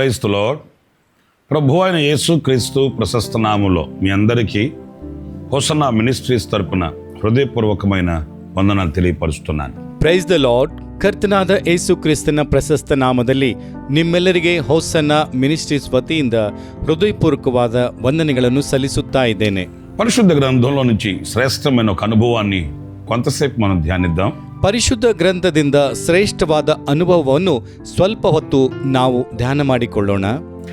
ప్రైస్తులో ప్రభు అయిన యేసు క్రీస్తు ప్రశస్త నామంలో మీ అందరికీ హోసన్న మినిస్ట్రీస్ తరపున హృదయపూర్వకమైన వందనాలు తెలియపరుస్తున్నాను ಪ್ರೈಸ್ ದ ಲಾರ್ಡ್ ಕರ್ತನಾದ ಏಸು ಕ್ರಿಸ್ತನ ಪ್ರಶಸ್ತ ನಾಮದಲ್ಲಿ ನಿಮ್ಮೆಲ್ಲರಿಗೆ ಹೋಸನ್ನ ಮಿನಿಸ್ಟ್ರೀಸ್ ವತಿಯಿಂದ ಹೃದಯಪೂರ್ವಕವಾದ ವಂದನೆಗಳನ್ನು ಸಲ್ಲಿಸುತ್ತಾ ಇದ್ದೇನೆ పరిశుద్ధ గ్రంథంలో నుంచి శ్రేష్టమైన ఒక అనుభవాన్ని కొంతసేపు మనం ధ్యానిద్దాం ಪರಿಶುದ್ಧ ಗ್ರಂಥದಿಂದ ಶ್ರೇಷ್ಠವಾದ ಅನುಭವವನ್ನು ಸ್ವಲ್ಪ ಹೊತ್ತು ನಾವು ಧ್ಯಾನ ಮಾಡಿಕೊಳ್ಳೋಣ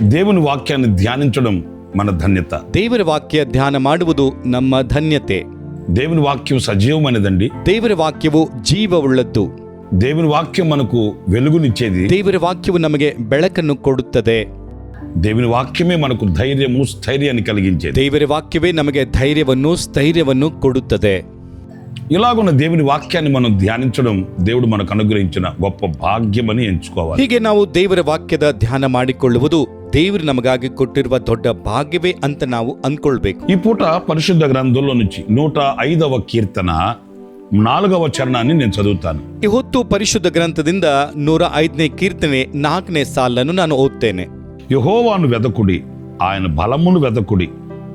దేవుని వాక్యాన్ని ధ్యానించడం మన ధన్యత ದೇವರ ವಾಕ್ಯ ಧ್ಯಾನ ಮಾಡುವುದು ನಮ್ಮ ಧನ್ಯತೆ దేవుని వాక్యం సజీవమైనదండి ದೇವರ ವಾಕ್ಯವು ಜೀವವುಳ್ಳದ್ದು దేవుని వాక్యం మనకు వెలుగునిచ్చేది ದೇವರ ವಾಕ್ಯವು ನಮಗೆ ಬೆಳಕನ್ನು ಕೊಡುತ್ತದೆ దేవుని వాక్యమే మనకు ధైర్యము స్థైర్యాన్ని కలిగించేది ದೇವರ ವಾಕ್ಯವೇ ನಮಗೆ ಧೈರ್ಯವನ್ನು ಸ್ಥೈರ್ಯವನ್ನು ಕೊಡುತ್ತದೆ ఇలాగున్న దేవుని వాక్యాన్ని మనం ధ్యానించడం దేవుడు మనకు అనుగ్రహించిన గొప్ప భాగ్యమని ఎంచుకోవాలి ಹೀಗೆ ನಾವು ದೇವರ ವಾಕ್ಯದ ಧ್ಯಾನ ಮಾಡಿಕೊಳ್ಳುವುದು ದೇವರು ನಮಗಾಗಿ ಕೊಟ್ಟಿರುವ ದೊಡ್ಡ ಭಾಗ್ಯವೇ ಅಂತ ನಾವು ಅಂದ್ಕೊಳ್ಬೇಕು ఈ పూట పరిశుద్ధ గ్రంథంలో నుంచి నూట ఐదవ కీర్తన నాలుగవ చరణాన్ని నేను చదువుతాను ಈ ಹೊತ್ತು ಪರಿಶುದ್ಧ ಗ್ರಂಥದಿಂದ ನೂರ ಐದನೇ ಕೀರ್ತನೆ ನಾಲ್ಕನೇ ಸಾಲನ್ನು ನಾನು ಓದ್ತೇನೆ యహోవాను వెదకుడి ఆయన బలమును వెదకుడి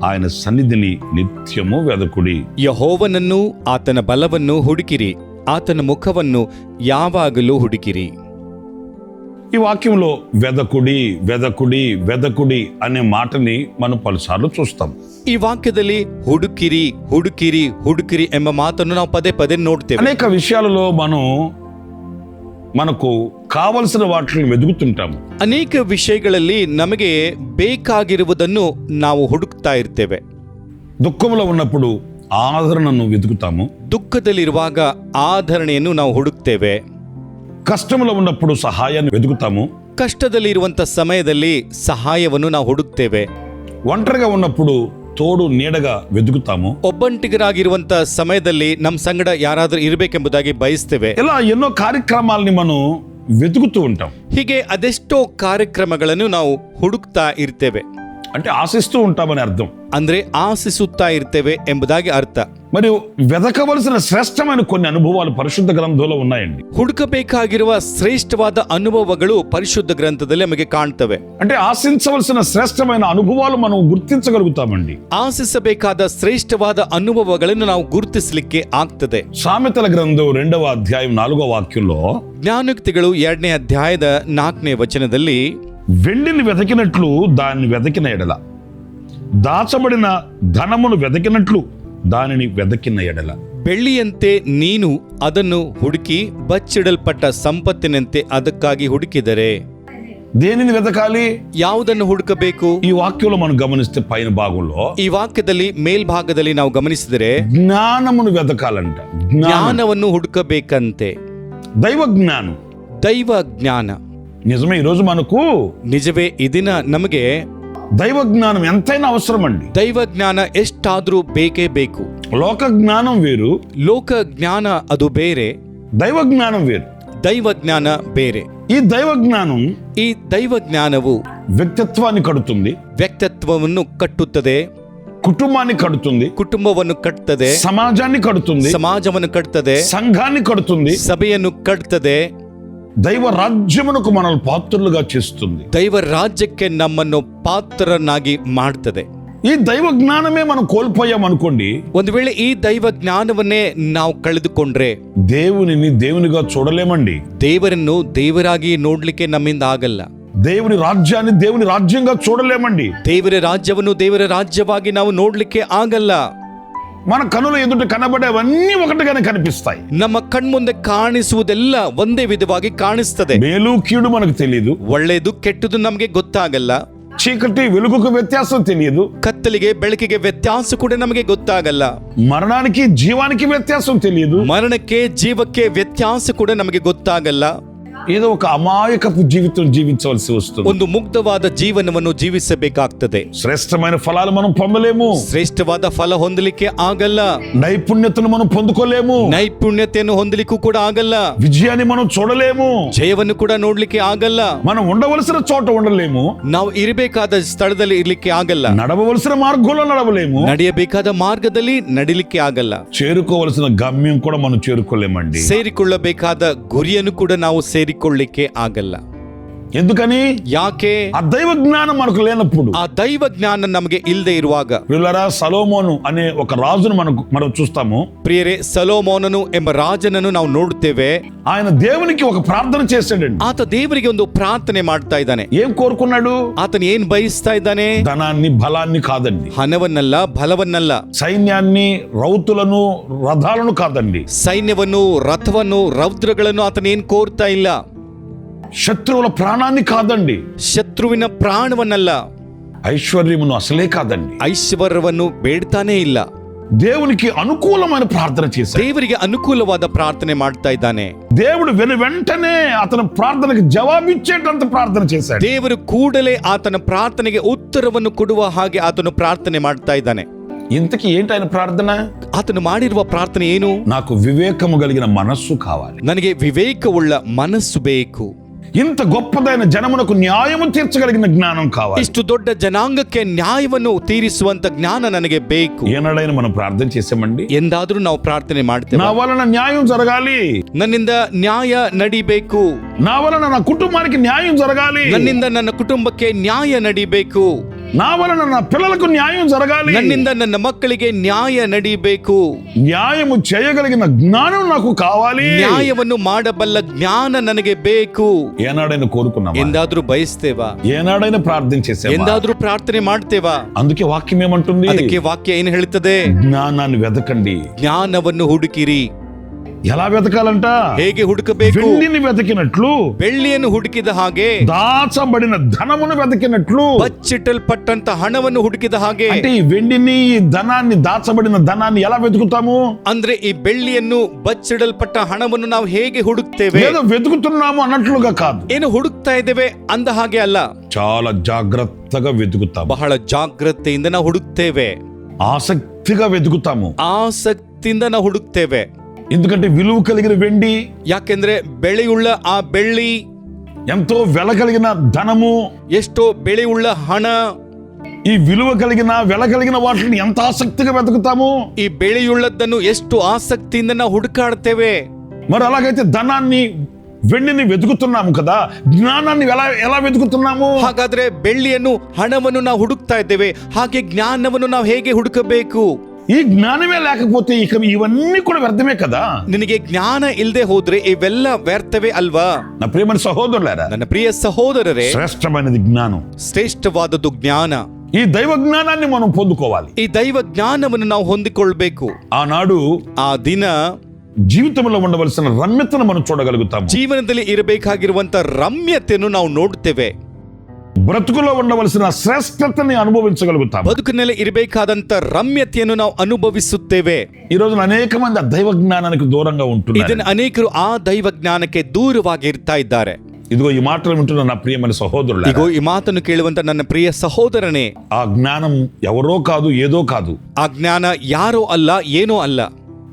ఆయన సన్నిధిని నిత్యము వెదకుడి ಯಹೋವನನ್ನು ಆತನ ಬಲವನ್ನು ಹುಡುಕಿರಿ ಆತನ ಮುಖವನ್ನು ಯಾವಾಗಲೂ ಹುಡುಕಿರಿ ఈ వాక్యంలో వెదకుడి వెదకుడి వెదకుడి అనే మాటని మనం పలుసార్లు చూస్తాం ಈ ವಾಕ್ಯದಲ್ಲಿ ಹುಡುಕಿರಿ ಹುಡುಕಿರಿ ಹುಡುಕಿರಿ ಎಂಬ ಮಾತನ್ನು ನಾವು ಪದೇ ಪದೇ ನೋಡ್ತೇವೆ అనేక విషయాలలో మనం మనకు కావలసిన వాటిని వెతుకుతుంటాము ಅನೇಕ ವಿಷಯಗಳಲ್ಲಿ ನಮಗೆ ಬೇಕಾಗಿರುವುದನ್ನು ನಾವು ಹುಡುಕ್ತಾ ಇರ್ತೇವೆ దుఃఖంలో ఉన్నప్పుడు ఆదరణను వెతుకుతాము ದುಃಖದಲ್ಲಿರುವಾಗ ಆಧರಣೆಯನ್ನು ನಾವು ಹುಡುಕ್ತೇವೆ కష్టంలో ఉన్నప్పుడు సహాయాన్ని వెతుకుతాము ಕಷ್ಟದಲ್ಲಿರುವಂಥ ಸಮಯದಲ್ಲಿ ಸಹಾಯವನ್ನು ನಾವು ಹುಡುಕ್ತೇವೆ ఒంటరిగా ఉన్నప్పుడు తోడు నీడగా వెతుకుతాము ಒಬ್ಬಂಟಿಗರಾಗಿರುವಂಥ ಸಮಯದಲ್ಲಿ ನಮ್ಮ ಸಂಗಡ ಯಾರಾದರೂ ಇರಬೇಕೆಂಬುದಾಗಿ ಬಯಸ್ತೇವೆ ఇలా ఎన్నో కార్యక్రమాలని మనం వెతుకుతూ ఉంటాం ಹೀಗೆ ಅದೆಷ್ಟೋ ಕಾರ್ಯಕ್ರಮಗಳನ್ನು ನಾವು ಹುಡುಕ್ತಾ ಇರ್ತೇವೆ అంటే ఆశిస్తూ ఉంటామని అర్థం ಅಂದ್ರೆ ಆಶಿಸುತ್ತಾ ಇರ್ತೇವೆ ಎಂಬುದಾಗಿ ಅರ್ಥ మరియు వెతకవలసిన శ్రేష్టమైన కొన్ని అనుభవాలు పరిశుద్ధ గ్రంథంలో ఉన్నాయండి ಹುಡುಕಬೇಕಾಗಿರುವ ಶ್ರೇಷ್ಠವಾದ ಅನುಭವಗಳು ಪರಿಶುದ್ಧ ಗ್ರಂಥದಲ್ಲಿ ನಮಗೆ ಕಾಣ್ತವೆ అంటే ఆశించవలసిన శ్రేష్టమైన అనుభవాలు మనం గుర్తించగలుగుతామండి ಆಶಿಸಬೇಕಾದ ಶ್ರೇಷ್ಠವಾದ ಅನುಭವಗಳನ್ನು ನಾವು ಗುರುತಿಸಲಿಕ್ಕೆ ಆಗ್ತದೆ సామెతల గ్రంథం రెండవ అధ్యాయం నాలుగో వాక్యంలో ಜ್ಞಾನೋಕ್ತಿಗಳು ಎರಡನೇ ಅಧ್ಯಾಯದ ನಾಲ್ಕನೇ ವಚನದಲ್ಲಿ వెండిని వెతకినట్లు దాన్ని వెతకిన ఎడల దాచబడిన ధనమును వెతకినట్లు దానిని వెతకిన ఎడల ಬೆಳ್ಳಿಯಂತೆ ನೀನು ಅದನ್ನು ಹುಡುಕಿ ಬಚ್ಚಿಡಲ್ಪಟ್ಟ ಸಂಪತ್ತಿನಂತೆ ಅದಕ್ಕಾಗಿ ಹುಡುಕಿದರೆ దేనిని వెతకాలి ಯಾವುದನ್ನು ಹುಡುಕಬೇಕು ఈ వాక్యంలో మనం గమనిస్తే పైన భాగంలో ಈ ವಾಕ್ಯದಲ್ಲಿ ಮೇಲ್ಭಾಗದಲ್ಲಿ ನಾವು ಗಮನಿಸಿದರೆ జ్ఞానమును వెతకాలంట జ్ఞానం ಜ್ಞಾನವನ್ನು ಹುಡುಕಬೇಕಂತೆ దైవ జ్ఞానం ದೈವ ಜ್ಞಾನ నిజమే ఈరోజు మనకు ನಿಜವೇ ಈ ದಿನ ನಮಗೆ దైవ జ్ఞానం ఎంతైనా అవసరం అండి ದೈವ ಜ್ಞಾನ ಎಷ್ಟಾದ್ರೂ ಬೇಕೇ ಬೇಕು లోక జ్ఞానం వేరు ಲೋಕ ಜ್ಞಾನ ಅದು ಬೇರೆ దైవ జ్ఞానం వేరు ದೈವ ಜ್ಞಾನ ಬೇರೆ ఈ దైవ జ్ఞానం ಈ ದೈವ ಜ್ಞಾನವು వ్యక్తిత్వాన్ని కడుతుంది ವ್ಯಕ್ತಿತ್ವವನ್ನು ಕಟ್ಟುತ್ತದೆ కుటుంబాన్ని కడుతుంది ಕುಟುಂಬವನ್ನು ಕಟ್ಟುತ್ತದೆ సమాజాన్ని కడుతుంది ಸಮಾಜವನ್ನು ಕಟ್ಟುತ್ತದೆ సంఘాన్ని కడుతుంది ಸಭೆಯನ್ನು ಕಟ್ಟುತ್ತದೆ దైవ రాజ్యమునకు మనల్ని పాత్రులుగా చేస్తుంది ದೈವ ರಾಜ್ಯಕ್ಕೆ ನಮ್ಮನ್ನು ಪಾತ್ರರನ್ನಾಗಿ ಮಾಡ್ತದೆ ఈ దైవ జ్ఞానమే మనం కోల్పోయాం అనుకోండి ಒಂದು ವೇಳೆ ಈ ದೈವ ಜ್ಞಾನವನ್ನೇ ನಾವು ಕಳೆದುಕೊಂಡ್ರೆ దేవునిని దేవునిగా చూడలేమండి ದೇವರನ್ನು ದೇವರಾಗಿ ನೋಡ್ಲಿಕ್ಕೆ ನಮ್ಮಿಂದ ಆಗಲ್ಲ దేవుని రాజ్యాన్ని దేవుని రాజ్యంగా చూడలేమండి ದೇವರ ರಾಜ್ಯವನ್ನು ದೇವರ ರಾಜ್ಯವಾಗಿ ನಾವು ನೋಡ್ಲಿಕ್ಕೆ ಆಗಲ್ಲ మన కనుల ఎదుట కనబడేవన్నీ ఒకటిగానే కనిపిస్తాయి ನಮ್ಮ ಕಣ್ಮುಂದೆ ಕಾಣಿಸುವುದೆಲ್ಲ ಒಂದೇ ವಿಧವಾಗಿ ಕಾಣಿಸ್ತದೆ మేలు కీడు మనకు తెలియదు ಒಳ್ಳೆಯದು ಕೆಟ್ಟದು ನಮಗೆ ಗೊತ್ತಾಗಲ್ಲ ಚೀಕಟಿ ವೆಲುಗುಕ್ಕೆ ವ್ಯತ್ಯಾಸ ತಿಳಿಯದು ಕತ್ತಲಿಗೆ ಬೆಳಕಿಗೆ ವ್ಯತ್ಯಾಸ ಕೂಡ ನಮಗೆ ಗೊತ್ತಾಗಲ್ಲ ಮರಣಾನಿಕೆ ಜೀವಾನಿಕೆ ವ್ಯತ್ಯಾಸ ತಿಳಿಯದು ಮರಣಕ್ಕೆ ಜೀವಕ್ಕೆ ವ್ಯತ್ಯಾಸ ಕೂಡ ನಮಗೆ ಗೊತ್ತಾಗಲ್ಲ ఏదో ఒక అమాయకపు జీవితం జీవించవలసి వస్తుంది ಒಂದು ಮುಗ್ಧವಾದ ಜೀವನವನ್ನು ಜೀವಿಸಬೇಕಾಗ್ತದೆ శ్రేష్టమైన ఫలాలు మనం పొందలేము ಶ್ರೇಷ್ಠವಾದ ಫಲ ಹೊಂದಲಿಕ್ಕೆ ಆಗಲ್ಲ నైపుణ్యతను మనం పొందుకోలేము ನೈಪುಣ್ಯತೆಯನ್ನು ಹೊಂದಲಿಕ್ಕೂ ಕೂಡ ಆಗಲ್ಲ విజయాన్ని మనం చూడలేము ಜಯವನ್ನು ಕೂಡ ನೋಡ್ಲಿಕ್ಕೆ ಆಗಲ್ಲ మనం ఉండవలసిన చోట ఉండలేము ನಾವು ಇರಬೇಕಾದ ಸ್ಥಳದಲ್ಲಿ ಇರ್ಲಿಕ್ಕೆ ಆಗಲ್ಲ నడవవలసిన మార్గంలో నడవలేము ನಡೆಯಬೇಕಾದ ಮಾರ್ಗದಲ್ಲಿ ನಡಿಲಿಕ್ಕೆ ಆಗಲ್ಲ చేరుకోవలసిన గమ్యం కూడా మనం చేరుకోలేమండి ಸೇರಿಕೊಳ್ಳಬೇಕಾದ ಗುರಿಯನ್ನು ಕೂಡ ನಾವು ಹೊಂದಿಕೊಳ್ಳಿಕ್ಕೆ ಆಗಲ್ಲ. ఎందుకని ಯಾಕೆ ఆ దైవ జ్ఞానం మనకు లేనప్పుడు ಆ ದೈವ ಜ್ಞಾನ ನಮಗೆ ಇಲ್ಲದೆ ಇರುವಾಗ పిల్లరా సలోమోను అనే ఒక రాజును మనకు మనం చూస్తాము ಪ್ರಿಯರೇ ಸಲೋಮೋನನು ಎಂಬ ರಾಜನನ್ನು ನಾವು ನೋಡುತ್ತೇವೆ ఆయన దేవునికి ఒక ప్రార్థన చేశాడండి ಆತ ದೇವರಿಗೆ ಒಂದು ಪ್ರಾರ್ಥನೆ ಮಾಡ್ತಾ ಇದ್ದಾನೆ ఏం కోరుకున్నాడు ಆತನ ಏನ್ ಬಯಸ್ತಾ ಇದ್ದಾನೆ ధనాన్ని బలాన్ని కాదండి ಹಣವನ್ನಲ್ಲ ಬಲವನ್ನಲ್ಲ సైన్యాన్ని రౌతులను రథాలను కాదండి ಸೈನ್ಯವನ್ನು ರಥವನ್ನು ರೌದ್ರಗಳನ್ನು ಆತನ ಏನ್ ಕೋರ್ತಾ ಇಲ್ಲ శత్రువుల ప్రాణాన్ని కాదండి ಶತ್ರುವಿನ ಪ್ರಾಣವನ್ನಲ್ಲ ఐశ్వర్యమును అసలే కాదండి ಐಶ್ವರ್ಯವನ್ನು ಬೇಡ್ತಾನೇ ಇಲ್ಲ దేవునికి అనుకూలమైన ప్రార్థన చేశాడు ದೇವರಿಗೆ ಅನುಕೂಲವಾದ ಪ್ರಾರ್ಥನೆ ಮಾಡ್ತಾ ಇದ್ದಾನೆ దేవుడు వెను వెంటనే అతని ప్రార్థనకి జవాబిచ్చేటంత ప్రార్థన చేశాడు ದೇವರು ಕೂಡಲೇ ಆತನ ಪ್ರಾರ್ಥನೆಗೆ ಉತ್ತರವನ್ನು ಕೊಡುವ ಹಾಗೆ ಆತನು ಪ್ರಾರ್ಥನೆ ಮಾಡ್ತಾ ಇದ್ದಾನೆ ఇంతకీ ఏంటి ఆయన ప్రార్థన ಆತನು ಮಾಡಿರುವ ಪ್ರಾರ್ಥನೆ ಏನು నాకు వివేకము కలిగిన మనస్సు కావాలి ನನಗೆ ವಿವೇಕವುಳ್ಳ ಮನಸ್ಸು ಬೇಕು ఇంత గొప్పదైన జనమునకు న్యాయము తీర్చగలిగిన జ్ఞానం కావాలి ಇಷ್ಟು ದೊಡ್ಡ ಜನಾಂಗಕ್ಕೆ ನ್ಯಾಯವನ್ನು ತೀರಿಸುವಂತ ಜ್ಞಾನ ನನಗೆ ಬೇಕು ఏనాడైనా మనం ప్రార్థన చేసామండి ಎಂದಾದ್ರೂ ನಾವು ಪ್ರಾರ್ಥನೆ నా ಮಾಡ್ತೇವೆ వలన న్యాయం జరగాలి ನನ್ನಿಂದ ನ್ಯಾಯ ನಡಿಬೇಕು నా వలన నా కుటుంబానికి న్యాయం జరగాలి ನನ್ನಿಂದ ನನ್ನ ಕುಟುಂಬಕ್ಕೆ ನ್ಯಾಯ ನಡಿಬೇಕು నా వలన నా పిల్లలకు న్యాయం జరగాలి ನನ್ನಿಂದ ನನ್ನ ಮಕ್ಕಳಿಗೆ ನ್ಯಾಯ ನಡಿಬೇಕು న్యాయము చేయగలిగిన జ్ఞానం నాకు కావాలి ನ್ಯಾಯವನ್ನು ಮಾಡಬಲ್ಲ ಜ್ಞಾನ ನನಗೆ ಬೇಕು ఏనాడైనా కోరుకున్నామా ಎಂದಾದ್ರೂ ಬಯಸ್ತೇವಾ ఏనాడైనా ప్రార్థన చేసామా ಎಂದಾದ್ರೂ ಪ್ರಾರ್ಥನೆ ಮಾಡ್ತೇವಾ అందుకే వాక్యం ఏమంటుంది ಅದಕ್ಕೆ ವಾಕ್ಯ ಏನು ಹೇಳುತ್ತದೆ జ్ఞానాన్ని వెతకండి ಜ್ಞಾನವನ್ನು ಹುಡುಕಿರಿ ఎలా వెతకాలంట ಹೇಗೆ ಹುಡುಕಬೇಕು వెండిని వెతికినట్లు ಬೆಳ್ಳಿಯನ್ನು ಹುಡುಕಿದ ಹಾಗೆ దాచబడిన ధనమును వెతికినట్లు ಬಚ್ಚಿಟ್ಟಲ್ಪಟ್ಟಂತ ಹಣವನ್ನು ಹುಡುಕಿದ ಹಾಗೆ అంటే ఈ వెండిని ఈ ధనాన్ని దాచబడిన ధనాన్ని ఎలా వెతుకుతాము ಅಂದ್ರೆ ಈ ಬೆಳ್ಳಿಯನ್ನು ಬಚ್ಚಿಡಲ್ಪಟ್ಟ ಹಣವನ್ನು ನಾವು ಹೇಗೆ ಹುಡುಕ್ತೇವೆ ఏదో వెతుకుతున్నాము అన్నట్లుగా కాదు ಏನು ಹುಡುಕ್ತಾ ಇದ್ದೇವೆ ಅಂದ ಹಾಗೆ ಅಲ್ಲ చాలా జాగ్రత్తగా వెతుకుతాము ಬಹಳ ಜಾಗ್ರತೆಯಿಂದ ನಾವು ಹುಡುಕ್ತೇವೆ ఆసక్తిగా వెతుకుతాము ಆಸಕ್ತಿಯಿಂದ ನಾವು ಹುಡುಕ್ತೇವೆ ఎందుకంటే విలువ కలిగిన వెండి ಯಾಕೆಂದ್ರೆ ಬೆಳೆಯುಳ್ಳ ಆ ಬೆಳ್ಳಿ ఎంతో వెల కలిగిన ధనము ಎಷ್ಟೋ ಬೆಳೆಯುಳ್ಳ ಹಣ ఈ విలువ కలిగిన వెల కలిగిన వాటిని ఎంత ఆసక్తిగా వెతుకుతాము ಈ ಬೆಳೆಯುಳ್ಳದ್ದನ್ನು ಎಷ್ಟು ಆಸಕ್ತಿಯಿಂದ ನಾವು ಹುಡುಕಾಡ್ತೇವೆ మరి అలాగైతే ధనాన్ని వెండిని వెతుకుతున్నాము కదా జ్ఞానాన్ని ఎలా ఎలా వెతుకుతున్నాము ಹಾಗಾದ್ರೆ ಬೆಳ್ಳಿಯನ್ನು ಹಣವನ್ನು ನಾವು ಹುಡುಕ್ತಾ ಇದ್ದೇವೆ ಹಾಗೆ ಜ್ಞಾನವನ್ನು ನಾವು ಹೇಗೆ ಹುಡುಕಬೇಕು ఈ జ్ఞానమే లేకపోతే ఇక ఇవన్నీ కూడా వ్యర్థమే కదా ನಿನಗೆ ಜ್ಞಾನ ಇಲ್ಲದೆ ಹೋದ್ರೆ ಇವೆಲ್ಲ ವ್ಯರ್ಥವೇ ಅಲ್ವಾ నా ప్రియమైన సహోదరులారా ನನ್ನ ಪ್ರಿಯ ಸಹೋದರರೇ శ్రేష్టమైనది జ్ఞానం ಶ್ರೇಷ್ಠವಾದದ್ದು ಜ್ಞಾನ ఈ దైవ జ్ఞానాన్ని మనం పొందుకోవాలి ಈ ದೈವ ಜ್ಞಾನವನ್ನು ನಾವು ಹೊಂದಿಕೊಳ್ಬೇಕು ఆనాడు ಆ ದಿನ జీవితంలో ఉండవలసిన రమ్యతను మనం చూడగలుగుతాము ಜೀವನದಲ್ಲಿ ಇರಬೇಕಾಗಿರುವಂತ ರಮ್ಯತೆಯನ್ನು ನಾವು ನೋಡ್ತೇವೆ బ్రతుకులో ఉండవలసిన శ్రేష్టతని అనుభవించగలుగుతాము ಬದುಕಿನಲ್ಲಿ ಇರಬೇಕಾದಂತ ರಮ್ಯತೆಯನ್ನು ನಾವು ಅನುಭವಿಸುತ್ತೇವೆ ఈ రోజున అనేక మంది ఆ దైవ జ్ఞానానికి దూరంగా ఉంటున్నారు ಇದನ್ನ ಅನೇಕರು ಆ ದೈವ ಜ್ಞಾನಕ್ಕೆ ದೂರವಾಗಿ ಇರ್ತಾ ಇದ್ದಾರೆ ఇదిగో ఈ మాటలు వింటున్న నా ప్రియమైన సహోదరులు ಇಗೋ ಈ ಮಾತನ್ನು ಕೇಳುವಂತ ನನ್ನ ಪ್ರಿಯ ಸಹೋದರನೇ ఆ జ్ఞానం ఎవరో కాదు ఏదో కాదు ಆ ಜ್ಞಾನ ಯಾರೋ ಅಲ್ಲ ಏನೋ ಅಲ್ಲ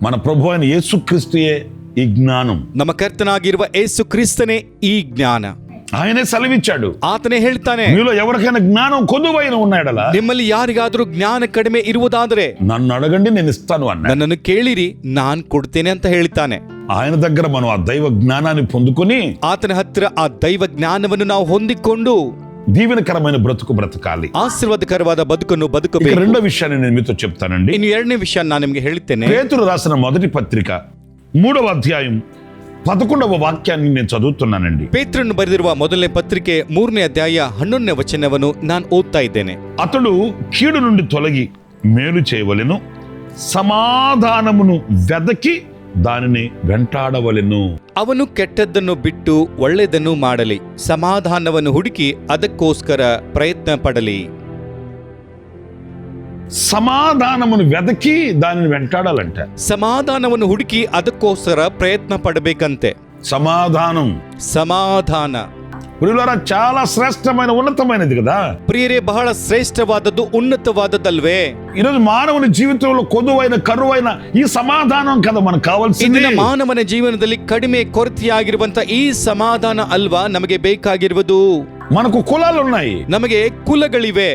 మన ప్రభు అయిన యేసుక్రీస్తుయే ఈ జ్ఞానం ನಮ್ಮ ಕರ್ತನಾಗಿರುವ ಏಸು ಕ್ರಿಸ್ತನೇ ಈ ಜ್ಞಾನ ఆయనే సెలవిచ్చాడు ಆತನೇ ಹೇಳ್ತಾನೆ మీలో ఎవరికైనా జ్ఞానం కొద్దువైన ఉన్నాడలా ನಿಮ್ಮಲ್ಲಿ ಯಾರಿಗಾದ್ರೂ ಜ್ಞಾನ ಕಡಿಮೆ ಇರುವುದಾದರೆ నన్ను అడగండి నేను ఇస్తాను అన్నాడు ನನ್ನನ್ನು ಕೇಳಿರಿ ನಾನ್ ಕೊಡ್ತೇನೆ ಅಂತ ಹೇಳ್ತಾನೆ ఆయన దగ్గర మనం ఆ దైవ జ్ఞానాన్ని పొందుకొని ಆತನ ಹತ್ತಿರ ಆ ದೈವ ಜ್ಞಾನವನ್ನು ನಾವು ಹೊಂದಿಕೊಂಡು దీవెనకరమైన బ్రతుకు బ్రతకాలి ಆಶೀರ್ವಾದಕರವಾದ ಬದುಕನ್ನು ఇక ಬದುಕಬೇಕು రెండో విషయాన్ని నేను మీతో చెప్తానండి ಇನ್ನು ಎರಡನೇ ವಿಷಯ ನಾನು ನಿಮ್ಗೆ ಹೇಳ್ತೇನೆ పేతురు రాసిన మొదటి పత్రిక మూడవ అధ్యాయం పదకొండవ వాక్యాన్ని నేను చదువుతున్నానండి ಪೇತ್ರನ್ನು ಬರೆದಿರುವ ಮೊದಲನೇ ಪತ್ರಿಕೆ ಮೂರನೇ ಅಧ್ಯಾಯ ಹನ್ನೊಂದನೇ ವಚನವನ್ನು ನಾನು ಓದ್ತಾ ಇದ್ದೇನೆ అతడు కీడు నుండి తొలగి మేలు చేయవలెను సమాధానమును వెదకి దానిని వెంటాడవలెను ಅವನು ಕೆಟ್ಟದ್ದನ್ನು ಬಿಟ್ಟು ಒಳ್ಳೆಯದನ್ನು ಮಾಡಲಿ ಸಮಾಧಾನವನ್ನು ಹುಡುಕಿ ಅದಕ್ಕೋಸ್ಕರ ಪ್ರಯತ್ನ ಪಡಲಿ సమాధానమును వెదకి దానిని వెంటాడాలంట ಸಮಾಧಾನವನ್ನು ಹುಡುಕಿ ಅದಕ್ಕೋಸ್ಕರ ಪ್ರಯತ್ನ ಪಡಬೇಕಂತೆ సమాధానం ಸಮಾಧಾನ పురిలారా చాలా శ్రేష్టమైన ఉన్నతమైనది కదా ಪ್ರಿಯರೇ ಬಹಳ ಶ್ರೇಷ್ಠವಾದದ್ದು ಉನ್ನತವಾದದ್ದಲ್ವೇ ఈరోజు మానవుని జీవితంలో కొదువైన కరువైన ఈ సమాధానం కదా మనకు కావాల్సింది ಇಂದಿನ ಮಾನವನ ಜೀವನದಲ್ಲಿ ಕಡಿಮೆ ಕೊರತೆಯಾಗಿರುವಂತ ಈ ಸಮಾಧಾನ ಅಲ್ವಾ ನಮಗೆ ಬೇಕಾಗಿರುವುದು మనకు కులాలు ఉన్నాయి ನಮಗೆ ಕುಲಗಳಿವೆ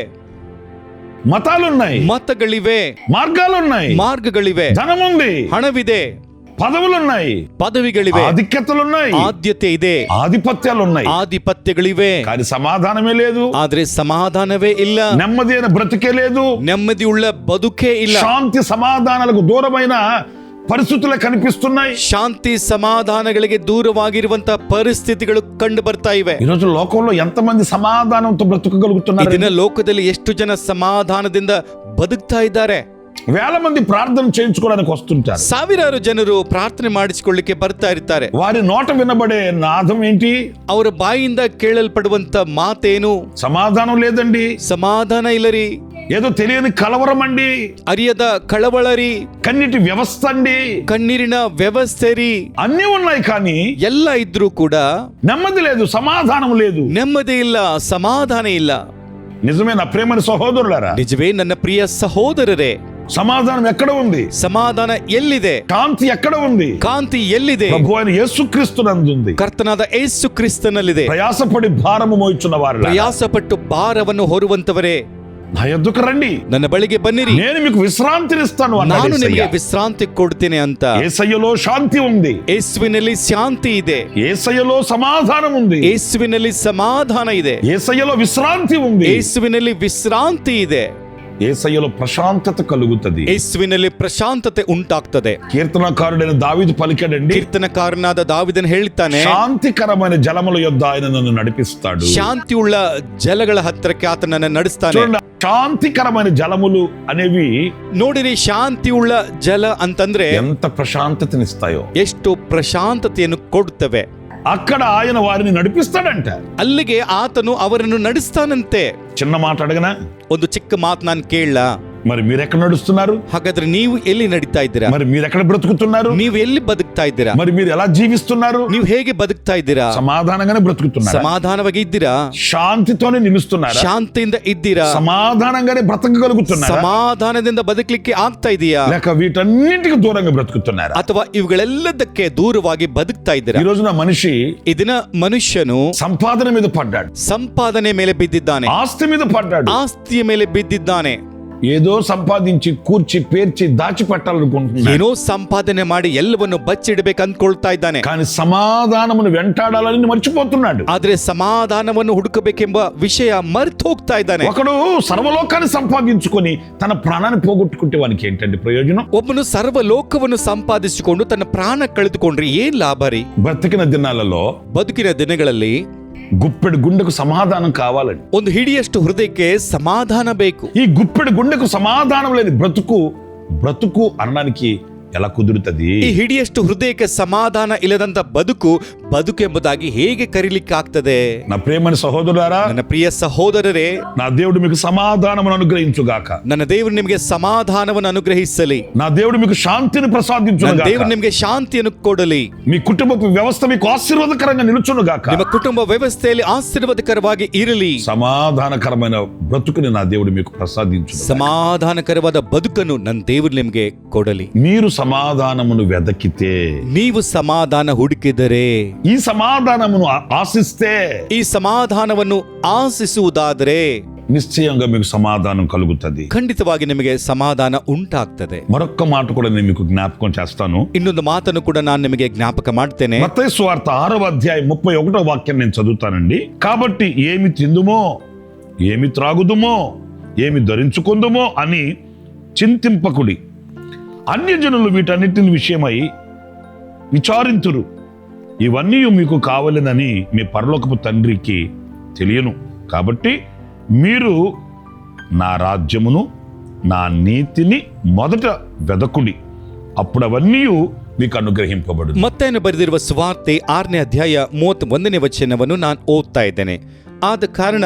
మతాలు ఉన్నాయి ಮತಗಳಿವೆ మార్గాలు ఉన్నాయి ಮಾರ್ಗಗಳಿವೆ ధనం ఉంది ಹಣವಿದೆ పదవులున్నాయి ಪದವಿಗಳಿವೆ ఆధిక్యతలున్నాయి ಆದ್ಯತೆ ಇದೆ ఆధిపత్యాలున్నాయి ಆಧಿಪತ್ಯಗಳಿವೆ కానీ సమాధానమే లేదు ಆದ್ರೆ ಸಮಾಧಾನವೇ ಇಲ್ಲ నెమ్మది అయిన బ్రతికే లేదు ನೆಮ್ಮದಿಯುಳ್ಳ ಬದುಕೇ ಇಲ್ಲ శాంతి సమాధానాలకు దూరమైన పరిస్థితులే కనిపిస్తున్నాయి ಶಾಂತಿ ಸಮಾಧಾನಗಳಿಗೆ ದೂರವಾಗಿರುವಂತ ಪರಿಸ್ಥಿತಿಗಳು ಕಂಡು ಬರ್ತಾ ಇವೆ ఈ రోజు లోకంలో ఎంతమంది సమాధానంతో ಈ బ్రతకగలుగుతున్నారు ದಿನ ಲೋಕದಲ್ಲಿ ಎಷ್ಟು ಜನ ಸಮಾಧಾನದಿಂದ ಬದುಕ್ತಾ ಇದ್ದಾರೆ వేల మంది ప్రార్థన చేయించుకోవడానికి వస్తుంటారు ಸಾವಿರಾರು ಜನರು ಪ್ರಾರ್ಥನೆ ಮಾಡಿಸಿಕೊಳ್ಳಿಕ್ಕೆ ಬರ್ತಾ ಇರ್ತಾರೆ వారి నోట వినబడే నాదం ఏంటి ಅವರ ಬಾಯಿಯಿಂದ ಕೇಳಲ್ಪಡುವಂತ ಮಾತೇನು సమాధానం లేదండి ಸಮಾಧಾನ ಇಲ್ಲರಿ ఏదో తెలియని కలవరం అండి ಅರಿಯದ ಕಳವಳರಿ కన్నిటి వ్యవస్థ అండి ಕಣ್ಣೀರಿನ ವ್ಯವಸ್ಥೆ ರೀ అన్నీ ఉన్నాయి కానీ ಎಲ್ಲ ಇದ್ರೂ ಕೂಡ నెమ్మది లేదు సమాధానం లేదు ನೆಮ್ಮದಿ ಇಲ್ಲ ಸಮಾಧಾನ ಇಲ್ಲ నిజమే నా ప్రేమని సహోదరులారా ನಿಜವೇ ನನ್ನ ಪ್ರಿಯ ಸಹೋದರರೇ సమాధానం ఎక్కడ ఉంది ಸಮಾಧಾನ ಎಲ್ಲಿದೆ కాంతి ఎక్కడ ఉంది ಕಾಂತಿ ಎಲ್ಲಿದೆ ప్రభు అయిన యేసుక్రీస్తునందుంది ಕರ್ತನಾದ ಏಸು ಕ್ರಿಸ್ತನಲ್ಲಿದೆ ప్రయాసపడి భారము మోయిచున్న వారు ಪ್ರಯಾಸಪಟ್ಟು ಭಾರವನ್ನು ಹೊರುವಂತವರೇ నా యొద్దకు రండి ನನ್ನ ಬಳಿಗೆ ಬನ್ನಿರಿ నేను మీకు విశ్రాంతినిస్తాను ನಾನು అన్నాడు ನಿಮಗೆ యేసయ్య. ವಿಶ್ರಾಂತಿ ಕೊಡ್ತೇನೆ ಅಂತ యేసయ్యలో శాంతి ఉంది ಯೇಸುವಿನಲ್ಲಿ ಶಾಂತಿ ಇದೆ ఏసయ్యలో సమాధానం ఉంది ಯೇಸುವಿನಲ್ಲಿ ಸಮಾಧಾನ ಇದೆ ఏసయ్యలో విశ్రాంతి ఉంది ಯೇಸುವಿನಲ್ಲಿ ವಿಶ್ರಾಂತಿ ಇದೆ ఏసయ్యలో ప్రశాంతత కలుగుతుంది ಯೇಸುವಿನಲ್ಲಿ ಪ್ರಶಾಂತತೆ ಉಂಟಾಗ್ತದೆ కీర్తనకారుడైన దావీదు పలికాడండి ಕೀರ್ತನಕಾರನಾದ ದಾವಿದನ್ ಹೇಳ್ತಾನೆ శాంతికరమైన జలముల యొద్ద ఆయన నన్ను నడిపిస్తాడు ಶಾಂತಿಯುಳ್ಳ ಜಲಗಳ ಹತ್ತಿರಕ್ಕೆ ಆತನನ್ನ ನಡೆಸ್ತಾನೆ చూడండి శాంతికరమైన జలములు అనేవి ನೋಡಿರಿ ಶಾಂತಿಯುಳ್ಳ ಜಲ ಅಂತಂದ್ರೆ ఎంత ప్రశాంతతనిస్తాయో ಎಷ್ಟು ಪ್ರಶಾಂತತೆಯನ್ನು ಕೊಡುತ್ತವೆ అక్కడ ఆయన వారిని నడిపిస్తాడంట ಅಲ್ಲಿಗೆ ಆತನು ಅವರನ್ನು ನಡೆಸ್ತಾನಂತೆ చిన్న మాట అడగనా ಒಂದು ಚಿಕ್ಕ ಮಾತು ನಾನು ಕೇಳಲ್ಲ మరి మీరెక్కడ నడుస్తున్నారు ಹಾಗಾದ್ರೆ ನೀವು ಎಲ್ಲಿ ನಡೀತಾ ಇದ್ದೀರಾ మరి మీరెక్కడ బ్రతుకుతున్నారు ನೀವು ಎಲ್ಲಿ ಬದುಕ್ತಾ ಇದ್ದೀರಾ మరి మీరు ఎలా జీవిస్తున్నారు ನೀವು ಹೇಗೆ ಬದುಕ್ತಾ ಇದ್ದೀರಾ సమాధానంగానే బ్రతుకుతున్నారు ಸಮಾಧಾನವಾಗಿ ಇದ್ದೀರಾ శాంతితోనే నిలుస్తున్నారా ಶಾಂತಿಯಿಂದ ಇದ್ದೀರಾ సమాధానంగానే బ్రతకగలుగుతున్నారా ಸಮಾಧಾನದಿಂದ ಬದುಕಲಿಕ್ಕೆ ಆಗ್ತಾ ಇದೆಯಾ లేక వీటన్నింటికి దూరంగా బ్రతుకుతున్నారా ಅಥವಾ ಇವುಗಳೆಲ್ಲದಕ್ಕೆ ದೂರವಾಗಿ ಬದುಕ್ತಾ ఈ ಇದ್ದೀರಾ రోజున మనిషి ಈ ದಿನ ಮನುಷ್ಯನು సంపాదన మీద పడ్డాడు ಸಂಪಾದನೆ ಮೇಲೆ ಬಿದ್ದಿದ್ದಾನೆ ఆస్తి మీద పడ్డాడు ಆಸ್ತಿಯ ಮೇಲೆ ಬಿದ್ದಿದ್ದಾನೆ ఏదో సంపాదించి కూర్చి పేర్చి దాచిపెట్టాలనుకుంటున్నాడు ಏನೋ ಸಂಪಾದನೆ ಮಾಡಿ ಎಲ್ಲವನ್ನು ಬಚ್ಚಿಡಬೇಕು ಅಂದ್ಕೊಳ್ತಾ ಇದ್ದಾನೆ కానీ సమాధానమును వెంటాడాలని మర్చిపోతున్నాడు ಆದ್ರೆ ಸಮಾಧಾನವನ್ನು ಹುಡುಕಬೇಕೆಂಬ ವಿಷಯ ಮರ್ತು ಹೋಗ್ತಾ ಇದ್ದಾನೆ ఒకడు సర్వలోకాన్ని సంపాదించుకొని తన ప్రాణాన్ని పోగొట్టుకుంటే వానికి ఏంటండి ప్రయోజనం ಒಬ್ಬನು ಸರ್ವ ಲೋಕವನ್ನು ಸಂಪಾದಿಸಿಕೊಂಡು ತನ್ನ ಪ್ರಾಣ ಕಳೆದುಕೊಂಡ್ರೆ ಏನ್ ಲಾಭ ರೀ బ్రతికిన దినాలలో ಬದುಕಿನ ದಿನಗಳಲ್ಲಿ గుప్పెడు గుండెకు సమాధానం కావాలండి ಒಂದು ಹಿಡಿಯಷ್ಟು ಹೃದಯಕ್ಕೆ ಸಮಾಧಾನ ಬೇಕು ఈ గుప్పెడు గుండెకు సమాధానం లేని బ్రతుకు బ్రతుకు అనడానికి ఎలా కుదురుతుంది ಈ ಹಿಡಿಯಷ್ಟು ಹೃದಯಕ್ಕೆ ಸಮಾಧಾನ ಇಲ್ಲದಂತ ಬದುಕು ಬದುಕು ಎಂಬುದಾಗಿ ಹೇಗೆ ಕರೀಲಿಕ್ಕೆ ಆಗ್ತದೆ నా ప్రేమని సహోదరులారా ನನ್ನ ಪ್ರಿಯ ಸಹೋದರರೇ నా దేవుడు మీకు సమాధానమును అనుగ్రహించుగాక ನನ್ನ ದೇವರು ನಿಮಗೆ ಸಮಾಧಾನವನ್ನು ಅನುಗ್ರಹಿಸಲಿ నా దేవుడు మీకు శాంతిని ನನ್ನ ప్రసాదించుగాక ದೇವರು ನಿಮಗೆ ಶಾಂತಿಯನ್ನು ಕೊಡಲಿ మీ కుటుంబ వ్యవస్థ మీకు ఆశీర్వాదకరంగా నిలుచునుగాక ನಿಮ್ಮ ಕುಟುಂಬ ವ್ಯವಸ್ಥೆಯಲ್ಲಿ ಆಶೀರ್ವಾದಕರವಾಗಿ ಇರಲಿ సమాధానకరమైన బ్రతుకుని నా దేవుడు మీకు ప్రసాదించు ಸಮಾಧಾನಕರವಾದ ಬದುಕನ್ನು ನನ್ನ ದೇವರು ನಿಮಗೆ ಕೊಡಲಿ మీరు సమాధానమును వెదకితే ನೀವು ಸಮಾಧಾನ ಹುಡುಕಿದರೆ ఈ సమాధానమును ఆ- ఆశిస్తే ಈ ಸಮಾಧಾನವನ್ನು ಆಶಿಸುವುದಾದರೆ నిశ్చయంగా మీకు సమాధానం కలుగుతుంది ಖಂಡಿತವಾಗಿ ನಿಮಗೆ ಸಮಾಧಾನ ಉಂಟಾಗ್ತದೆ మరొక్క మాట కూడా నేను మీకు జ్ఞాపకం చేస్తాను ಇನ್ನೊಂದು ಮಾತನ್ನು ಕೂಡ ನಾನು ನಿಮಗೆ ಜ್ಞಾಪಕ ಮಾಡ್ತೇನೆ మత్తయి సువార్త ఆరవ అధ్యాయం ముప్పై ఒకటో వాక్యం నేను చదువుతానండి కాబట్టి ఏమి తిందుమో ఏమి త్రాగుదుమో ఏమి ధరించుకుందుమో అని చింతింపకుడి అన్యజనులు వీటన్నిటిని విషయమై విచారింతురు ఇవన్నీ మీకు కావలేదని మీ పరలోకపు తండ్రికి తెలియను కాబట్టి మీరు నా రాజ్యమును నా నీతిని మొదట వెదకుడి అప్పుడు అవన్నీ మీకు అనుగ్రహింపబడు ಮತ್ತೇನು ಬರೆದಿರುವ ಸುವಾರ್ತೆ ಆರನೇ ಅಧ್ಯಾಯ ಮೂವತ್ತ್ ಒಂದನೇ ವಚನವನ್ನು ನಾನು ಓದ್ತಾ ಇದ್ದೇನೆ ಆದ ಕಾರಣ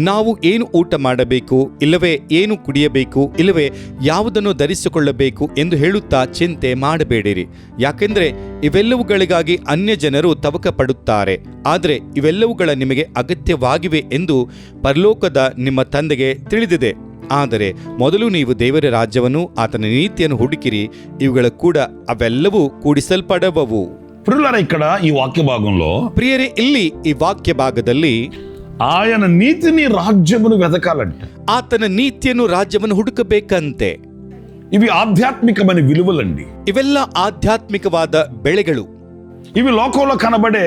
ನಾವು ಏನು ಊಟ ಮಾಡಬೇಕು ಇಲ್ಲವೇ ಏನು ಕುಡಿಯಬೇಕು ಇಲ್ಲವೇ ಯಾವುದನ್ನು ಧರಿಸಿಕೊಳ್ಳಬೇಕು ಎಂದು ಹೇಳುತ್ತಾ ಚಿಂತೆ ಮಾಡಬೇಡಿರಿ ಯಾಕೆಂದರೆ ಇವೆಲ್ಲವುಗಳಿಗಾಗಿ ಅನ್ಯ ಜನರು ತವಕ ಪಡುತ್ತಾರೆ ಆದರೆ ಇವೆಲ್ಲವುಗಳ ನಿಮಗೆ ಅಗತ್ಯವಾಗಿವೆ ಎಂದು ಪರಲೋಕದ ನಿಮ್ಮ ತಂದೆಗೆ ತಿಳಿದಿದೆ ಆದರೆ ಮೊದಲು ನೀವು ದೇವರ ರಾಜ್ಯವನ್ನು ಆತನ ನೀತಿಯನ್ನು ಹುಡುಕಿರಿ ಇವುಗಳ ಕೂಡ ಅವೆಲ್ಲವೂ ಕೂಡಿಸಲ್ಪಡಬವು ప్రియులారా ఇక్కడ ఈ వాక్య భాగంలో ಪ್ರಿಯರೇ ಇಲ್ಲಿ ಈ ವಾಕ್ಯ ಭಾಗದಲ್ಲಿ ఆయన నీతిని రాజ్యమును వెతకాలంట ಆತನ ನೀತಿಯನ್ನು ರಾಜ್ಯವನ್ನು ಹುಡುಕಬೇಕಂತೆ ఇవి ఆధ్యాత్మికమైన విలువలండి ಇವೆಲ್ಲ ಆಧ್ಯಾತ್ಮಿಕವಾದ ಬೆಳೆಗಳು ఇవి లోకంలో కనబడే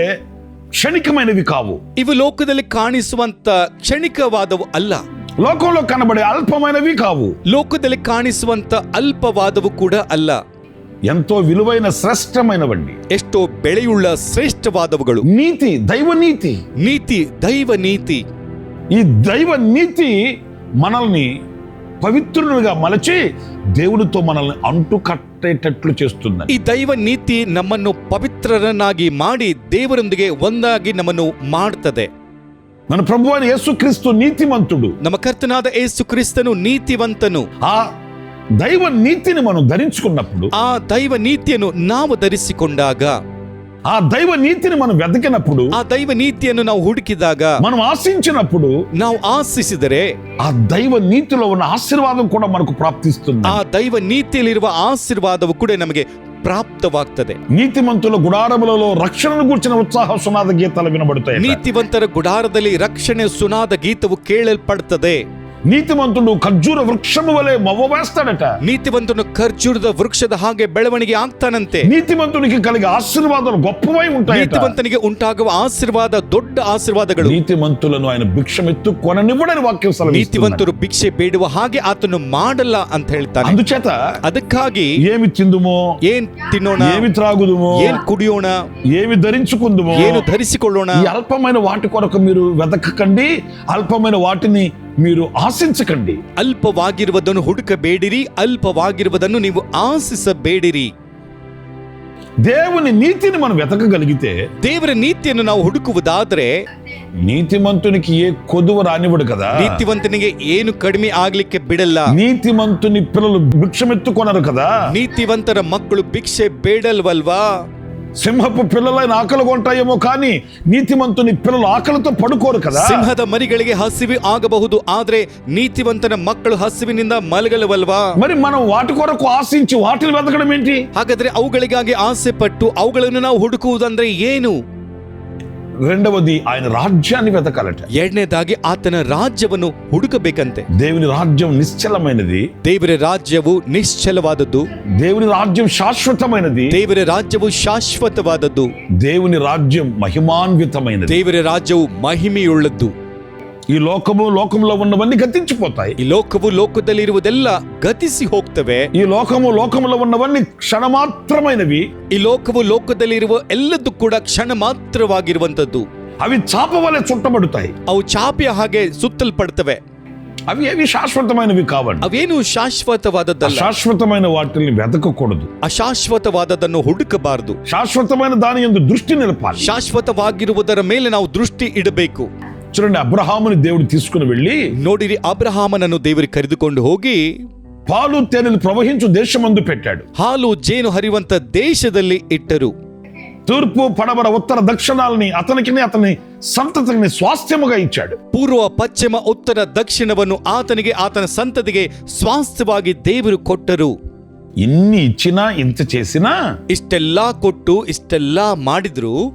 క్షణికమైనవి కావు ಇವು ಲೋಕದಲ್ಲಿ ಕಾಣಿಸುವಂತ ಕ್ಷಣಿಕವಾದವು ಅಲ್ಲ లోకంలో కనబడే అల్పమైనవి కావు ಲೋಕದಲ್ಲಿ ಕಾಣಿಸುವಂತ ಅಲ್ಪವಾದವು ಕೂಡ ಅಲ್ಲ ఎంతో విలువైన శ్రేష్టమైనవండి ಎಷ್ಟೋ ಬೆಳೆಯುಳ್ಳ ಶ್ರೇಷ್ಠವಾದವುಗಳು నీతి దైవ నీతి ನೀತಿ ದೈವ ನೀತಿ ఈ దైవ నీతి మనల్ని పవిత్రులుగా మలచి దేవునితో మనల్ని అంటు కట్టేటట్లు చేస్తుందని ಈ ದೈವ ನೀತಿ ನಮ್ಮನ್ನು ಪವಿತ್ರರನ್ನಾಗಿ ಮಾಡಿ ದೇವರೊಂದಿಗೆ ಒಂದಾಗಿ ನಮ್ಮನ್ನು ಮಾಡುತ್ತದೆ మన ప్రభు అయిన యేసుక్రీస్తు నీతిమంతుడు ನಮ್ಮ ಕರ್ತನಾದ ಏಸು ಕ್ರಿಸ್ತನು ನೀತಿವಂತನು ఆ దైవ నీతిని మనం ధరించుకున్నప్పుడు ಆ ದೈವ ನೀತಿಯನ್ನು ನಾವು ಧರಿಸಿಕೊಂಡಾಗ ఆ దైవ నీతిని మనం వెతకినప్పుడు ಆ ದೈವ ನೀತಿಯನ್ನು ನಾವು ಹುಡುಕಿದಾಗ మనం ఆశించినప్పుడు ನಾವು ಆಶಿಸಿದರೆ ఆ దైవ నీతిలో ఉన్న ఆశీర్వాదం కూడా మనకు ప్రాప్తిస్తుంది ಆ ದೈವ ನೀತಿಯಲ್ಲಿರುವ ಆಶೀರ್ವಾದವು ಕೂಡ ನಮಗೆ ಪ್ರಾಪ್ತವಾಗ್ತದೆ నీతిమంతుల గుడారములలో రక్షణను కూర్చిన ఉత్సాహ సునాద గీతాలు వినబడతాయి ನೀತಿವಂತರ ಗುಡಾರದಲ್ಲಿ ರಕ್ಷಣೆ ಸುನಾದ ಗೀತವು ಕೇಳಲ್ಪಡುತ್ತದೆ నీతిమంతుడు ఖర్జూర వృక్షము వలె మవ్వవేస్తాడట ನೀತಿವಂತನು ಖರ್ಜೂರದ ವೃಕ್ಷದ ಹಾಗೆ ಬೆಳವಣಿಗೆ ಆಗ್ತಾನಂತೆ నీతిమంతునికి కలిగే ఆశీర్వాదాలు గొప్పవై ఉంటాయి ನೀತಿವಂತನಿಗೆ ಉಂಟಾಗುವ ಆಶೀರ್ವಾದ ದೊಡ್ಡ ಆಶೀರ್ವಾದಗಳು నీతిమంతులను ఆయన భిక్షమెత్తు కొననివ్వడని వాక్యం సెలవిస్తుంది ನೀತಿವಂತರು ಭಿಕ್ಷೆ ಬೇಡುವ ಹಾಗೆ ಆತನು ಮಾಡಲ್ಲ ಅಂತ ಹೇಳ್ತಾನೆ అందుచేత ಅದಕ್ಕಾಗಿ ఏమి తిందుమో ಏನ್ ತಿನ್ನೋಣ ఏమి త్రాగుదుమో ಏನ್ ಕುಡಿಯೋಣ ఏమి ధరించుకుందుమో ಏನು ಧರಿಸಿಕೊಳ್ಳೋಣ ఈ అల్పమైన వాటి కొరకు మీరు వెతకకండి అల్పమైన వాటిని మీరు ఆశించకండి ಅಲ್ಪವಾಗಿರುವುದನ್ನು ಹುಡುಕಬೇಡಿರಿ ಅಲ್ಪವಾಗಿರುವುದನ್ನು ನೀವು ಆಶಿಸಬೇಡಿರಿ దేవుని నీతిని మనం వెతకగలిగితే ದೇವರ ನೀತಿಯನ್ನು ನಾವು ಹುಡುಕುವುದಾದ್ರೆ నీతిమంతునికి ఏ కొదువ రానివ్వడు కదా ನೀತಿವಂತನಿಗೆ ಏನು ಕಡಿಮೆ ಆಗ್ಲಿಕ್ಕೆ ಬಿಡಲ್ಲ నీతిమంతుని పిల్లలు భిక్షమెత్తుకొనరు కదా ನೀತಿವಂತರ ಮಕ್ಕಳು ಭಿಕ್ಷೆ ಬೇಡಲ್ವಲ್ವಾ సింహపు పిల్లలైన ఆకలి కొంటాయేమో కానీ నీతిమంతుని పిల్లలు ఆకలితో పడుకోరు కదా ಸಿಂಹದ ಮರಿಗಳಿಗೆ ಹಸಿವೆ ಆಗಬಹುದು ಆದ್ರೆ ನೀತಿವಂತನ ಮಕ್ಕಳು ಹಸಿವಿನಿಂದ ಮಲಗಲವಲ್ವಾ మరి మనం వాటి కొరకు ఆశించి వాటిని వెతకడం ఏంటి ಹಾಗಾದ್ರೆ ಅವುಗಳಿಗಾಗಿ ಆಸೆ ಪಟ್ಟು ಅವುಗಳನ್ನು ನಾವು ಹುಡುಕುವುದಂದ್ರೆ ಏನು రెండవది ఆయన రాజ్యాన్ని వెతకాలట ಎರಡನೇದಾಗಿ ಆತನ ರಾಜ್ಯವನ್ನು ಹುಡುಕಬೇಕಂತೆ దేవుని రాజ్యం నిశ్చలమైనది ದೇವರ ರಾಜ್ಯವು ನಿಶ್ಚಲವಾದದ್ದು దేవుని రాజ్యం శాశ్వతమైనది ದೇವರ ರಾಜ್ಯವು ಶಾಶ್ವತವಾದದ್ದು దేవుని రాజ్యం మహిమాన్వితమైనది ದೇವರ ರಾಜ್ಯವು ಮಹಿಮೆಯುಳ್ಳದ್ದು ఈ లోకము లోకంలో ఉన్నవన్నీ గతించిపోతాయి ಈ ಲೋಕವು ಲೋಕದಲ್ಲಿರುವುದೆಲ್ಲ ಗತಿಸಿ ಹೋಗ್ತವೆ ఈ లోకము లోకములో ఉన్నవన్నీ క్షణమాత్రమైనవి ಈ ಲೋಕವು ಲೋಕದಲ್ಲಿರುವ ಎಲ್ಲದೂ ಕೂಡ ಕ್ಷಣ ಮಾತ್ರವಾಗಿರುವಂತದ್ದು అవి చాప వలె చుట్టబడతాయి ಅವು ಚಾಪೆಯ ಹಾಗೆ ಸುತ್ತಲ್ಪಡ್ತವೆ అవి ఏవి శాశ్వతమైనవి కావండి ಅವೇನು ಶಾಶ್ವತವಾದದ್ದಲ್ಲ శాశ్వతమైన వాటిని వెతకకూడదు ಅಶಾಶ್ವತವಾದದನ್ನು ಹುಡುಕಬಾರದು శాశ్వతమైన దాని ఎందు దృష్టి నిలపాలి ಶಾಶ್ವತವಾಗಿರುವುದರ ಮೇಲೆ ನಾವು ದೃಷ್ಟಿ ಇಡಬೇಕು చూడండి అబ్రహాముని దేవుడు తీసుకుని వెళ్ళి ನೋಡಿರಿ ಅಬ್ರಹಾಮನನ್ನು ದೇವರು ಕರೆದುಕೊಂಡು ಹೋಗಿ పాలు తేనెలు ప్రవహించు దేశమందు పెట్టాడు ಹಾಲು ಜೇನು ಹರಿಯುವಂತ ದೇಶದಲ್ಲಿ ಇಟ್ಟರು తూర్పు పడమర ఉత్తర దక్షిణాలని అతనికి అతని సంతతిని స్వాస్థ్యముగా ఇచ్చాడు ಪೂರ್ವ ಪಶ್ಚಿಮ ಉತ್ತರ ದಕ್ಷಿಣವನ್ನು ಆತನಿಗೆ ಆತನ ಸಂತತಿಗೆ ಸ್ವಾಸ್ಥ್ಯವಾಗಿ ದೇವರು ಕೊಟ್ಟರು ఇన్ని ఇచ్చినా ఇంత చేసినా ಇಷ್ಟೆಲ್ಲಾ ಕೊಟ್ಟು ಇಷ್ಟೆಲ್ಲಾ ಮಾಡಿದ್ರು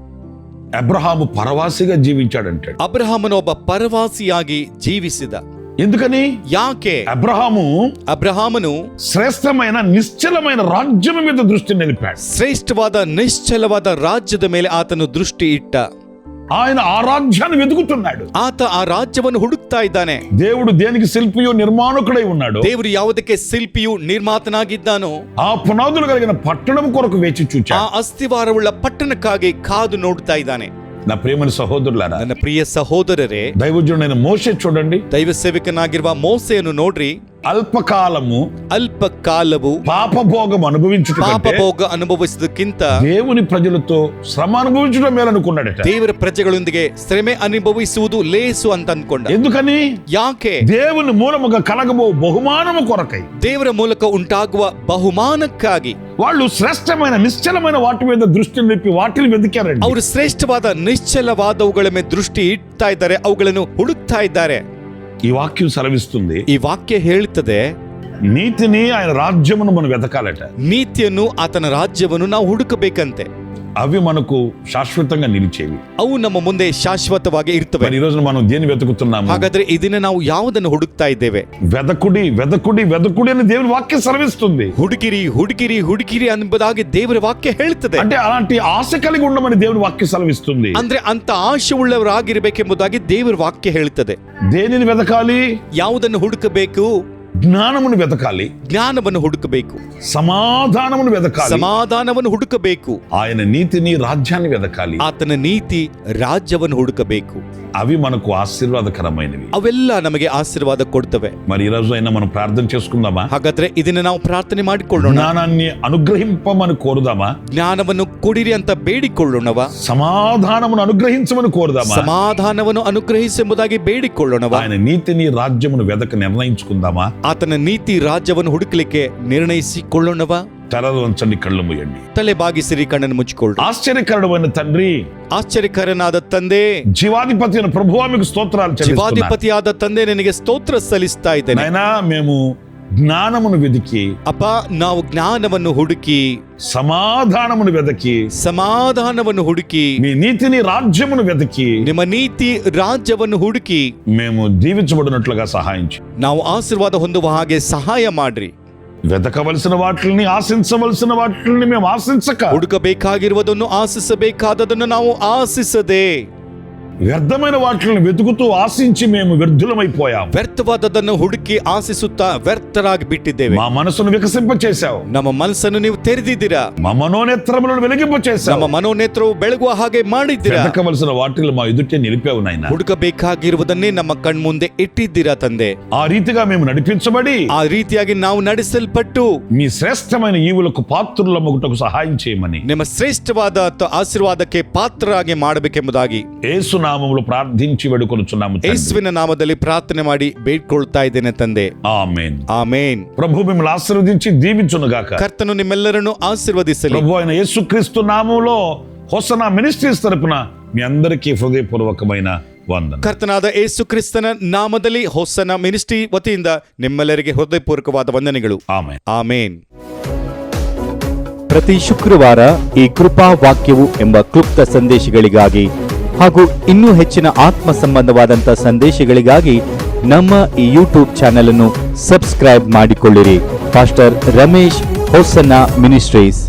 అబ్రహాము పరవాసిగా జీవించాడంటాడు ಅಬ್ರಹಾಮನು ಒಬ್ಬ ಪರವಾಸಿಯಾಗಿ ಜೀವಿಸಿದ ఎందుకని ಯಾಕೆ అబ్రహాము ಅಬ್ರಹಾಮನು శ్రేష్టమైన నిశ్చలమైన రాజ్యం మీద దృష్టి నిలిపాడు ಶ್ರೇಷ್ಠವಾದ ನಿಶ್ಚಲವಾದ ರಾಜ್ಯದ ಮೇಲೆ ಆತನು ದೃಷ್ಟಿ ಇಟ್ಟ ఆయన ఆ రాజ్యాన్ని వెతుకుతున్నాడు ಆತ ಆ ರಾಜ್ಯವನ್ನು ಹುಡುಕ್ತಾ ಇದ್ದಾನೆ దేవుడు దేనికి శిల్పియో నిర్మాణకుడై ఉన్నాడు ದೇವರು ಯಾವುದಕ್ಕೆ ಶಿಲ್ಪಿಯು ನಿರ್ಮಾತನಾಗಿದ್ದಾನೋ ఆ పునాదులు కలిగిన పట్టణం కొరకు వేచి ಆ చూచాడు ಅಸ್ಥಿವಾರವುಳ್ಳ ಪಟ್ಟಣಕ್ಕಾಗಿ ಕಾದು ನೋಡ್ತಾ ಇದ್ದಾನೆ నా ప్రియమైన సహోదరులారా ನನ್ನ ಪ್ರಿಯ ಸಹೋದರರೇ దైవజనుడైన మోసే చూడండి ದೈವ ಸೇವಕನಾಗಿರುವ ಮೋಸೆಯನ್ನು ನೋಡ್ರಿ అల్పకాలము ಅಲ್ಪ ಕಾಲವು పాపభోగం అనుభవించుట కంటే ಪಾಪಭೋಗ ಅನುಭವಿಸುವುದಕ್ಕಿಂತ దేవుని ప్రజలతో శ్రమ అనుభవించడం మేలనుకున్నాడట ದೇವರ ಪ್ರಜೆಗಳೊಂದಿಗೆ ಶ್ರಮೆ ಅನುಭವಿಸುವುದು ಲೇಸು ಅಂತ ಅನ್ಕೊಂಡ ఎందుకని ಯಾಕೆ దేవుని మూలముగా కలగబో బహుమానము కొరకై ದೇವರ ಮೂಲಕ ಉಂಟಾಗುವ ಬಹುಮಾನಕ್ಕಾಗಿ వాళ్ళు శ్రేష్టమైన నిశ్చలమైన వాటి మీద దృష్టి నిలిపి వాటిని వెతికారండి ಅವರು ಶ್ರೇಷ್ಠವಾದ ನಿಶ್ಚಲವಾದವುಗಳ ಮೇಲೆ ದೃಷ್ಟಿ ಇಡ್ತಾ ಇದ್ದಾರೆ ಅವುಗಳನ್ನು ಹುಡುಕ್ತಾ ಇದ್ದಾರೆ ఈ వాక్యం సెలవిస్తుంది. ఈ వాక్య హేళితదే నీతిని ఆయన రాజ్యమును మనం వెతకాలట. నీత్యను అతని రాజ్యమును నా హుడుకబేకంతే అవి మనకు శాశ్వతంగా నిలిచేవి ಅವು ನಮ್ಮ ಮುಂದೆ ಶಾಶ್ವತವಾಗಿ ಇರ್ತವೆ మరి ఈ రోజున మనం దేని వెతుకుతున్నాము ಹಾಗಾದ್ರೆ ಈ ದಿನ ನಾವು ಯಾವುದನ್ನು ಹುಡುಕ್ತಾ ಇದ್ದೇವೆ వెదకుడి వెదకుడి వెదకుడి అని దేవుని వాక్యం సెలవిస్తుంది ಹುಡುಕಿರಿ ಹುಡುಕಿರಿ ಹುಡುಕಿರಿ ಎಂಬುದಾಗಿ ದೇವರ ವಾಕ್ಯ ಹೇಳುತ್ತದೆ అంటే అలాంటి ఆశ కలిగి ఉండమని దేవుని వాక్యం సెలవిస్తుంది ಅಂದ್ರೆ ಅಂತ ಆಶೆ ಉಳ್ಳವರಾಗಿರ್ಬೇಕೆಂಬುದಾಗಿ ದೇವರ ವಾಕ್ಯ ಹೇಳುತ್ತದೆ దేనిని వెతకాలి ಯಾವುದನ್ನು ಹುಡುಕಬೇಕು జ్ఞానమును వెతకాలి ಜ್ಞಾನವನ್ನು ಹುಡುಕಬೇಕು సమాధానమును వెతకాలి ಸಮಾಧಾನವನ್ನು ಹುಡುಕಬೇಕು ఆయన నీతిని రాజ్యాన్ని వెతకాలి ಆತನ ನೀತಿ ರಾಜ್ಯವನ್ನು ಹುಡುಕಬೇಕು అవి మనకు ఆశీర్వాదకరమైనవి ಅವೆಲ್ಲ ನಮಗೆ ಆಶೀರ್ವಾದ ಕೊಡ್ತವೆ మరి ఈ రోజు అయినా మనం ప్రార్థన చేసుకుందామా ಹಾಗಾದ್ರೆ ಇದನ್ನ ನಾವು ಪ್ರಾರ್ಥನೆ ಮಾಡಿಕೊಳ್ಳೋಣ జ్ఞానాన్ని అనుగ్రహింపమని కోరుదామా ಜ್ಞಾನವನ್ನು ಕೊಡಿರಿ ಅಂತ ಬೇಡಿಕೊಳ್ಳೋಣವ సమాధానమును అనుగ్రహించమని కోరుదామా ಸಮಾಧಾನವನ್ನು ಅನುಗ್ರಹಿಸೆಂಬುದಾಗಿ ಬೇಡಿಕೊಳ್ಳೋಣವ ఆయన నీతిని రాజ్యమును వెదక నిర్ణయించుకుందామా ಆತನ ನೀತಿ ರಾಜ್ಯವನ್ನು ಹುಡುಕಲಿಕ್ಕೆ ನಿರ್ಣಯಿಸಿಕೊಳ್ಳೋಣವ తలలు వంచండి కళ్ళు మూయండి ತಲೆ ಬಾಗಿಸಿರಿ ಕಣ್ಣನ್ನು ಮುಚ್ಚಿಕೊಳ್ಳು ఆశ్చర్యకరుడమైన తండ్రి ಆಶ್ಚರ್ಯಕರನಾದ ತಂದೆ జీవాధిపతి అయిన ప్రభువా మీకు స్తోత్రాలు చెల్లిస్తున్నాను ಶಿವಾಧಿಪತಿಯಾದ ತಂದೆ ನಿನಗೆ ಸ್ತೋತ್ರ ಸಲ್ಲಿಸ್ತಾ ಇದ್ದೇನೆ నాయనా మేము జ్ఞానమును వెదికి ಅಪ್ಪ ನಾವು ಜ್ಞಾನವನ್ನು ಹುಡುಕಿ సమాధానమును వెదకి ಸಮಾಧಾನವನ್ನು ಹುಡುಕಿ మీ నీతిని రాజ్యమును వెతికి ನಿಮ್ಮ ನೀತಿ ರಾಜ್ಯವನ್ನು ಹುಡುಕಿ మేము దీవించబడినట్లుగా సహాయించు ನಾವು ಆಶೀರ್ವಾದ ಹೊಂದುವ ಹಾಗೆ ಸಹಾಯ ಮಾಡ್ರಿ వెతకవలసిన వాటిని ఆశించవలసిన వాటిని మేము ఆశించక ಹುಡುಕಬೇಕಾಗಿರುವುದನ್ನು ಆಶಿಸಬೇಕಾದದನ್ನು ನಾವು ಆಶಿಸದೆ వ్యర్థమైన వాటిని వెతుకుతూ ఆశించి మేము వ్యర్థులమైపోయాం ವ್ಯರ್ಥವಾದದನ್ನು ಹುಡುಕಿ ಆಶಿಸುತ್ತಾ ವ್ಯರ್ಥರಾಗಿ ಬಿಟ್ಟಿದ್ದೇವೆ మా మనసును వికసింపచేశావు ನಮ್ಮ ಮನಸ್ಸನ್ನು ನೀವು ತೆರೆದಿದ್ದೀರಾ మా మనోనేత్రములను వెలిగింపచేశావు ನಮ್ಮ ಮನೋನೇತ್ರವು ಬೆಳಗುವ ಹಾಗೆ ಮಾಡಿದ್ದೀರಾ వెతకవలసిన వాటిని మా ఎదుటే నిలిపావు నాయన ಹುಡುಕಬೇಕಾಗಿರುವುದನ್ನೇ ನಮ್ಮ ಕಣ್ಮುಂದೆ ಇಟ್ಟಿದ್ದೀರಾ ತಂದೆ ఆ రీతిగా మేము నడిపించబడి ಆ ರೀತಿಯಾಗಿ ನಾವು ನಡೆಸಲ್ಪಟ್ಟು మీ శ్రేష్టమైన ఈవులకు పాత్రుల మొగుటకు సహాయం చేయమని ನಿಮ್ಮ ಶ್ರೇಷ್ಠವಾದ ತ- ಆಶೀರ್ವಾದಕ್ಕೆ ಪಾತ್ರರಾಗಿ ಮಾಡಬೇಕೆಂಬುದಾಗಿ ఏసు నామములు ప్రార్థించి వేడుకొనుచున్నాము తండ్రి. ಯೇಸುವಿನ ನಾಮದಲ್ಲಿ ಪ್ರಾರ್ಥನೆ ಮಾಡಿ ಬೇಡ್ಕೊಳ್ತಾ ಇದ್ದೇನೆ ತಂದೆ ఆమేన్ ಆಮೇನ್ ప్రభు మిమ్మల్ని ఆశీర్వదించి దీవించునుగాక ಕರ್ತನು ನಿಮ್ಮೆಲ್ಲರನ್ನು ಆಶೀರ್ವದಿಸಲಿ ప్రభు అయిన యేసుక్రీస్తు నామంలో హోసనా మినిస్ట్రీస్ తరపున మీ అందరికీ హృదయపూర్వకమైన వందన ಕರ್ತನಾದ ಯೇಸು ಕ್ರಿಸ್ತನ ನಾಮದಲ್ಲಿ ಹೊಸನ ಮಿನಿಸ್ಟ್ರಿ ವತಿಯಿಂದ ನಿಮ್ಮೆಲ್ಲರಿಗೆ ಹೃದಯಪೂರ್ವಕವಾದ ವಂದನೆಗಳು ఆమె ಆಮೇನ್ ಪ್ರತಿ ಶುಕ್ರವಾರ ಈ ಕೃಪಾ ವಾಕ್ಯವು ಎಂಬ ಕ್ಲುಪ್ತ ಸಂದೇಶಗಳಿಗಾಗಿ ಹಾಗೂ ಇನ್ನೂ ಹೆಚ್ಚಿನ ಆತ್ಮ ಸಂಬಂಧವಾದಂಥ ಸಂದೇಶಗಳಿಗಾಗಿ ನಮ್ಮ ಈ ಯೂಟ್ಯೂಬ್ ಚಾನೆಲ್ ಅನ್ನು subscribe ಮಾಡಿಕೊಳ್ಳಿರಿ. Pastor Ramesh Hosanna ministries